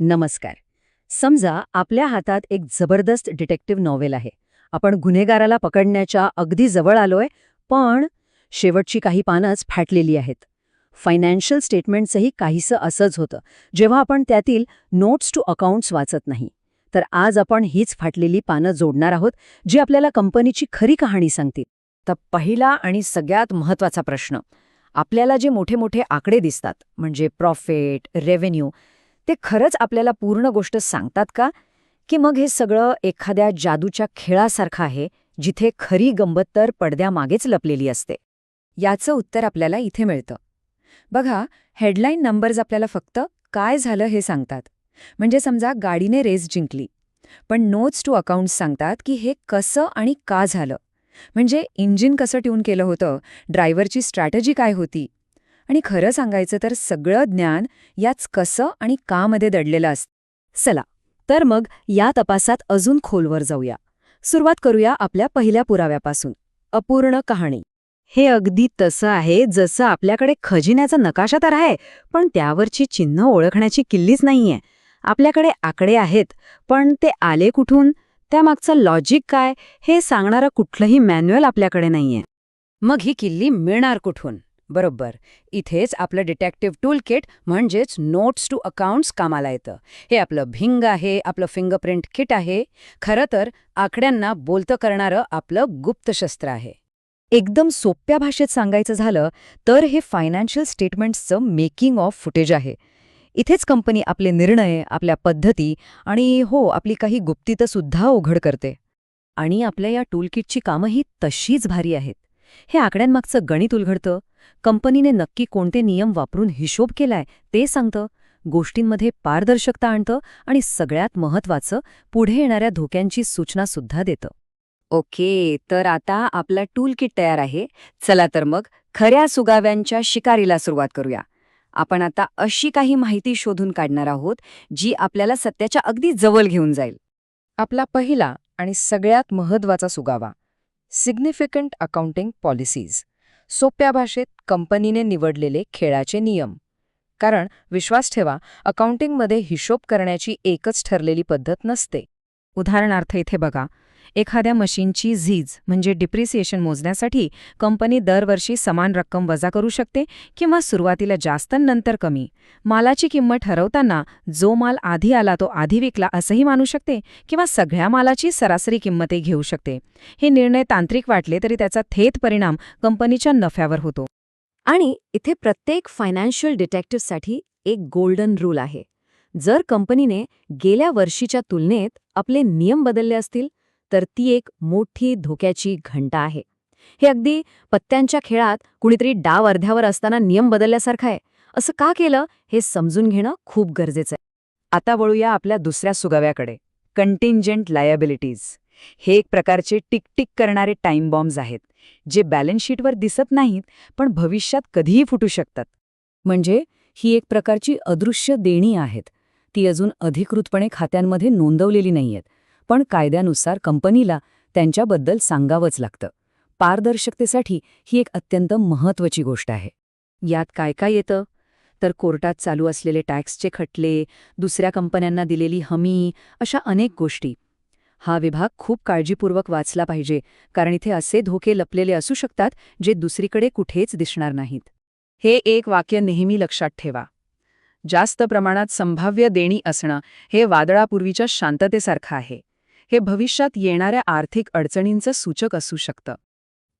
नमस्कार. समजा आपल्या हातात एक जबरदस्त डिटेक्टिव्ह नॉवेल आहे. आपण गुन्हेगाराला पकडण्याच्या अगदी जवळ आलोय पण शेवटची काही पानंच फाटलेली आहेत. फायनान्शियल स्टेटमेंटचंही काहीसं असंच होतं. जेव्हा आपण त्यातील नोट्स टू अकाउंट्स वाचत नाही तर आज आपण हीच फाटलेली पानं जोडणार आहोत जी आपल्याला कंपनीची खरी कहाणी सांगतील. तर पहिला आणि सगळ्यात महत्त्वाचा प्रश्न. आपल्याला जे मोठे मोठे आकडे दिसतात म्हणजे प्रॉफिट रेव्हेन्यू ते खरंच आपल्याला पूर्ण गोष्ट सांगतात का? की मग हे सगळं एखाद्या जादूच्या खेळासारखं आहे जिथे खरी गंमत तर पडद्यामागेच लपलेली असते. याचं उत्तर आपल्याला इथे मिळतं. बघा हेडलाईन नंबर्स आपल्याला फक्त काय झालं हे सांगतात. म्हणजे समजा गाडीने रेस जिंकली पण नोट्स टू अकाउंट्स सांगतात की हे कसं आणि का झालं. म्हणजे इंजिन कसं ट्यून केलं होतं ड्रायव्हरची स्ट्रॅटेजी काय होती? आणि खरं सांगायचं तर सगळं ज्ञान याच कसं आणि कामध्ये दडलेलं असतं चला तर मग या तपासात अजून खोलवर जाऊया. सुरुवात करूया आपल्या पहिल्या पुराव्यापासून. अपूर्ण कहाणी. हे अगदी तसं आहे जसं आपल्याकडे खजिन्याचा नकाशा तर आहे पण त्यावरची चिन्ह ओळखण्याची किल्लीच नाहीये. आपल्याकडे आकडे आहेत पण ते आले कुठून? त्यामागचं लॉजिक काय? हे सांगणारं कुठलंही मॅन्युअल आपल्याकडे नाहीये. मग ही किल्ली मिळणार कुठून? बरोबर. इथेच आपलं डिटेक्टिव्ह टूल किट म्हणजेच नोट्स टू अकाउंट्स कामाला येतं. हे आपलं भिंग आहे आपलं फिंगरप्रिंट किट आहे. खरं तर आकड्यांना बोलतं करणारं आपलं गुप्तशस्त्र आहे. एकदम सोप्या भाषेत सांगायचं झालं तर हे फायनान्शियल स्टेटमेंट्सचं मेकिंग ऑफ फुटेज आहे. इथेच कंपनी आपले निर्णय आपल्या पद्धती आणि हो आपली काही गुप्तितसुद्धा उघड करते. आणि आपल्या या टूलकिटची कामंही तशीच भारी आहेत. हे आकड्यांमागचं गणित उलगडतं कंपनीने नक्की कोणते नियम वापरून हिशोब केलाय ते सांगतं. गोष्टींमध्ये पारदर्शकता आणतं आणि सगळ्यात महत्वाचं पुढे येणाऱ्या धोक्यांची सूचना सुद्धा देतं. ओके तर आता आपला टूल किट तयार आहे. चला तर मग खऱ्या सुगाव्यांच्या शिकारीला सुरुवात करूया. आपण आता अशी काही माहिती शोधून काढणार आहोत जी आपल्याला सत्याच्या अगदी जवळ घेऊन जाईल. आपला पहिला आणि सगळ्यात महत्त्वाचा सुगावा. सिग्निफिकंट अकाउंटिंग पॉलिसीज सोप्या भाषेत कंपनीने निवडलेले खेळाचे नियम. कारण विश्वास ठेवा अकाउंटिंगमध्ये हिशोब करण्याची एकच ठरलेली पद्धत नसते. उदाहरणार्थ इथे बघा एखाद्या मशीनची झीज म्हणजे डिप्रिसिएशन मोजण्यासाठी कंपनी दरवर्षी समान रक्कम वजा करू शकते किंवा सुरुवातीला जास्त नंतर कमी. मालाची किंमत ठरवताना जो माल आधी आला तो आधी विकला असंही मानू शकते किंवा सगळ्या मालाची सरासरी किंमतही घेऊ शकते. हे निर्णय तांत्रिक वाटले तरी त्याचा थेट परिणाम कंपनीच्या नफ्यावर होतो. आणि इथे प्रत्येक फायनान्शियल डिटेक्टिव्हसाठी एक गोल्डन रूल आहे. जर कंपनीने गेल्या वर्षीच्या तुलनेत आपले नियम बदलले असतील तर ती एक मोठी धोक्याची घंटा आहे. हे अगदी पत्त्यांच्या खेळात कुणीतरी डाव अर्ध्यावर असताना नियम बदलल्यासारखं आहे. असं का केलं हे समजून घेणं खूप गरजेचं आहे. आता वळूया आपल्या दुसऱ्या सुगाव्याकडे. कंटिंजंट लायबिलिटीज हे एक प्रकारचे टिकटिक करणारे टाइम बॉम्ब्स आहेत जे बॅलन्स शीटवर दिसत नाहीत पण भविष्यात कधीही फुटू शकतात. म्हणजे ही एक प्रकारची अदृश्य देणी आहेत. ती अजून अधिकृतपणे खात्यांमध्ये नोंदवलेली नाहीयेत. पण कायद्यानुसार कंपनीला त्यांच्याबद्दल सांगावंच लागतं. पारदर्शकतेसाठी ही एक अत्यंत महत्त्वाची गोष्ट आहे. यात काय काय येतं? तर कोर्टात चालू असलेले टॅक्सचे खटले दुसऱ्या कंपन्यांना दिलेली हमी अशा अनेक गोष्टी. हा विभाग खूप काळजीपूर्वक वाचला पाहिजे कारण इथे असे धोके लपलेले असू शकतात जे दुसरीकडे कुठेच दिसणार नाहीत. हे एक वाक्य नेहमी लक्षात ठेवा. जास्त प्रमाणात संभाव्य देणी असणं हे वादळापूर्वीच्या शांततेसारखं आहे. हे भविष्यात येणाऱ्या आर्थिक अडचणींचं सूचक असू शकतं.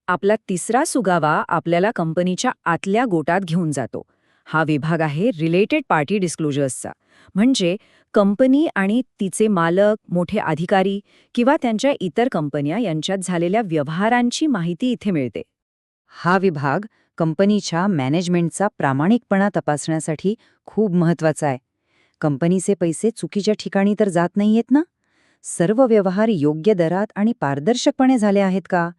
आपला तिसरा सुगावा आपल्याला कंपनीच्या आतल्या गोटात घेऊन जातो. हा विभाग आहे रिलेटेड पार्टी डिस्क्लोजर्सचा. म्हणजे कंपनी आणि तिचे मालक मोठे अधिकारी किंवा त्यांच्या इतर कंपन्या यांच्यात झालेल्या व्यवहारांची माहिती इथे मिळते. हा विभाग कंपनीच्या मॅनेजमेंटचा प्रामाणिकपणा तपासण्यासाठी खूप महत्त्वाचा आहे. कंपनीचे पैसे चुकीच्या ठिकाणी तर जात नाहीयेत ना? सर्व व्यवहार योग्य दरात आणि पारदर्शकपणे झाले आहेत का?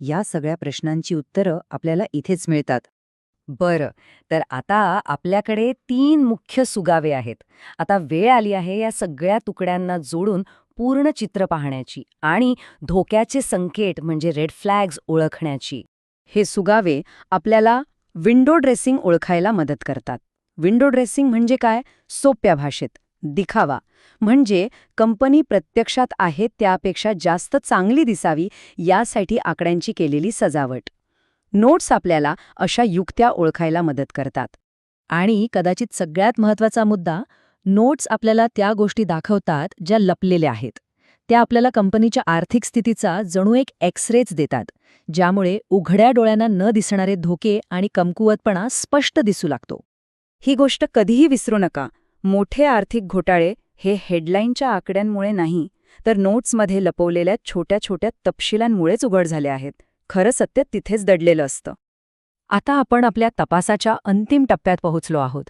या सगळ्या प्रश्नांची उत्तरं आपल्याला इथेच मिळतात. बरं तर आता आपल्याकडे तीन मुख्य सुगावे आहेत. आता वेळ आली आहे या सगळ्या तुकड्यांना जोडून पूर्ण चित्र पाहण्याची आणि धोक्याचे संकेत म्हणजे रेड फ्लॅग्स ओळखण्याची. हे सुगावे आपल्याला विंडो ड्रेसिंग ओळखायला मदत करतात. विंडो ड्रेसिंग म्हणजे काय? सोप्या भाषेत. दिखावा. म्हणजे कंपनी प्रत्यक्षात आहे त्यापेक्षा जास्त चांगली दिसावी यासाठी आकड्यांची केलेली सजावट. नोट्स आपल्याला अशा युक्त्या ओळखायला मदत करतात. आणि कदाचित सगळ्यात महत्त्वाचा मुद्दा नोट्स आपल्याला त्या गोष्टी दाखवतात ज्या लपलेल्या आहेत. त्या आपल्याला कंपनीच्या आर्थिक स्थितीचा जणू एक एक्सरेच देतात ज्यामुळे उघड्या डोळ्यांना न दिसणारे धोके आणि कमकुवतपणा स्पष्ट दिसू लागतो. ही गोष्ट कधीही विसरू नका. मोठे आर्थिक घोटाळे हे हेडलाईनच्या आकड्यांमुळे नाही तर नोट्समध्ये लपवलेल्या छोट्या छोट्या तपशिलांमुळेच उघड झाले आहेत. खरं सत्य तिथेच दडलेलं असतं. आता आपण आपल्या तपासाच्या अंतिम टप्प्यात पोहोचलो आहोत.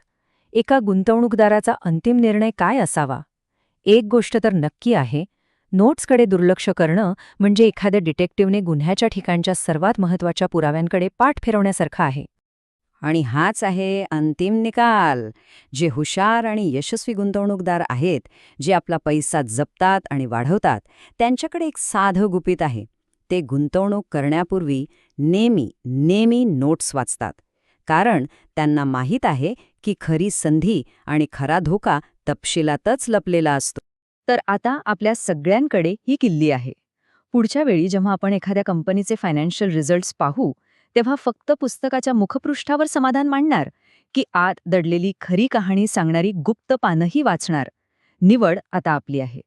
एका गुंतवणूकदाराचा अंतिम निर्णय काय असावा? एक गोष्ट तर नक्की आहे नोट्सकडे दुर्लक्ष करणं म्हणजे एखाद्या डिटेक्टिव्हने गुन्ह्याच्या ठिकाणच्या सर्वात महत्त्वाच्या पुराव्यांकडे पाठ फिरवण्यासारखं आहे. आणि हाच आहे अंतिम निकाल. जे हुशार आणि यशस्वी गुंतवणूकदार आहेत जे आपला पैसा जपतात आणि वाढवतात त्यांच्याकडे एक साधं गुपित आहे. ते गुंतवणूक करण्यापूर्वी नेहमी नेहमी नोट्स वाचतात. कारण त्यांना माहीत आहे की खरी संधी आणि खरा धोका तपशिलातच लपलेला असतो. तर आता आपल्या सगळ्यांकडे ही किल्ली आहे. पुढच्या वेळी जेव्हा आपण एखाद्या कंपनीचे फायनान्शियल रिझल्ट्स पाहू तेव्हा फक्त पुस्तकाच्या मुखपृष्ठावर समाधान मांडणार की आत दडलेली खरी कहाणी सांगणारी गुप्त पानंही वाचणार. निवड आता आपली आहे.